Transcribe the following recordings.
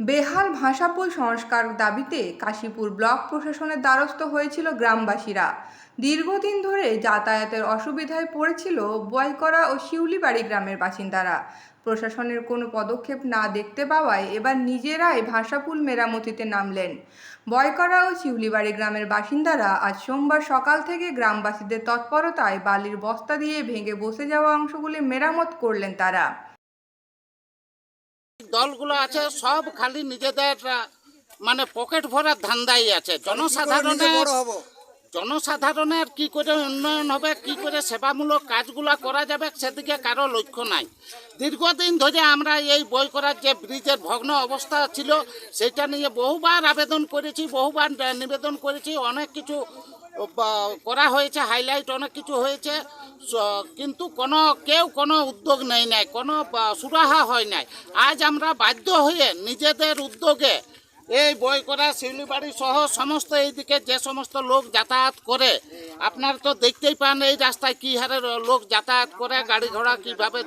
বেহাল ভাষাপুল সংস্কার দাবিতে কাশীপুর ব্লক প্রশাসনের দ্বারস্থ হয়েছিল গ্রামবাসীরা। দীর্ঘদিন ধরে যাতায়াতের অসুবিধায় পড়েছিল বয়করা ও শিউলিবাড়ি গ্রামের বাসিন্দারা। প্রশাসনের কোনো পদক্ষেপ না দেখতে পাওয়ায় এবার নিজেরাই ভাষাপুল মেরামতিতে নামলেন। বয়করা ও শিউলিবাড়ি গ্রামের বাসিন্দারা আজ সোমবার সকাল থেকে গ্রামবাসীদের তৎপরতায় বালির বস্তা দিয়ে ভেঙে বসে যাওয়া অংশগুলি মেরামত করলেন তারা। দলগুলো আছে সব খালি নিজেদের মানে পকেট ভরার ধান্দাই আছে। জনসাধারণের জনসাধারণের কি করে উন্নয়ন হবে কি করে সেবামূলক কাজগুলো করা যাবে সেদিকে কারও লক্ষ্য নাই। দীর্ঘদিন ধরে আমরা এই বই করার যে ব্রিজের ভগ্ন অবস্থা ছিল সেটা নিয়ে বহুবার আবেদন করেছি বহুবার নিবেদন করেছি। অনেক কিছু করা হয়েছে হাইলাইট অনেক কিছু হয়েছে। কিন্তু কোনো, কেউ কোনো উদ্যোগ নেই নাই, কোনো সুরাহা হয় নাই। আজ আমরা বাধ্য হয়ে নিজেদের উদ্যোগে এই বই করা শিউলিবাড়ি সহ সমস্ত এইদিকে যে সমস্ত লোক যাতায়াত করে, আপনারা তো দেখতেই পান এই রাস্তায় কী হারে লোক যাতায়াত করে, গাড়ি ঘোড়া কীভাবে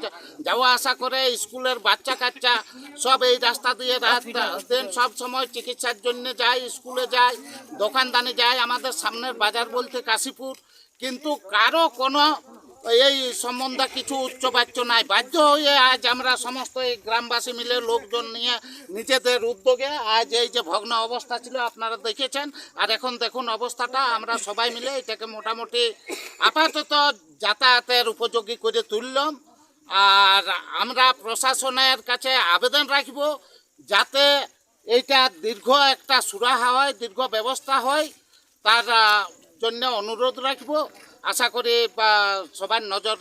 যাওয়া আসা করে, স্কুলের বাচ্চা কাচ্চা সব এই রাস্তা দিয়ে রাত, দিন সব সময় চিকিৎসার জন্য যায়, স্কুলে যায়, দোকানদানি যায়, আমাদের সামনের বাজার বলতে কাশীপুর। কিন্তু কারও কোনো এই সম্বন্ধে কিছু উচ্চ উচ্চবাচ্য নাই। বাধ্য হয়ে আজ আমরা সমস্ত এই গ্রামবাসী মিলে লোকজন নিয়ে নিজেদের উদ্যোগে আজ এই যে ভগ্ন অবস্থা ছিল, আপনারা দেখেছেন। আর এখন দেখুন অবস্থাটা, আমরা সবাই মিলে এটাকে মোটামুটি আপাতত যাতায়াতের উপযোগী করে তুললাম। আর আমরা প্রশাসনের কাছে আবেদন রাখব যাতে এইটা দীর্ঘ একটা সুরাহা হয়, দীর্ঘ ব্যবস্থা হয়। তার জন্য অনুরোধ রাখব। আশা করি বা সবার নজর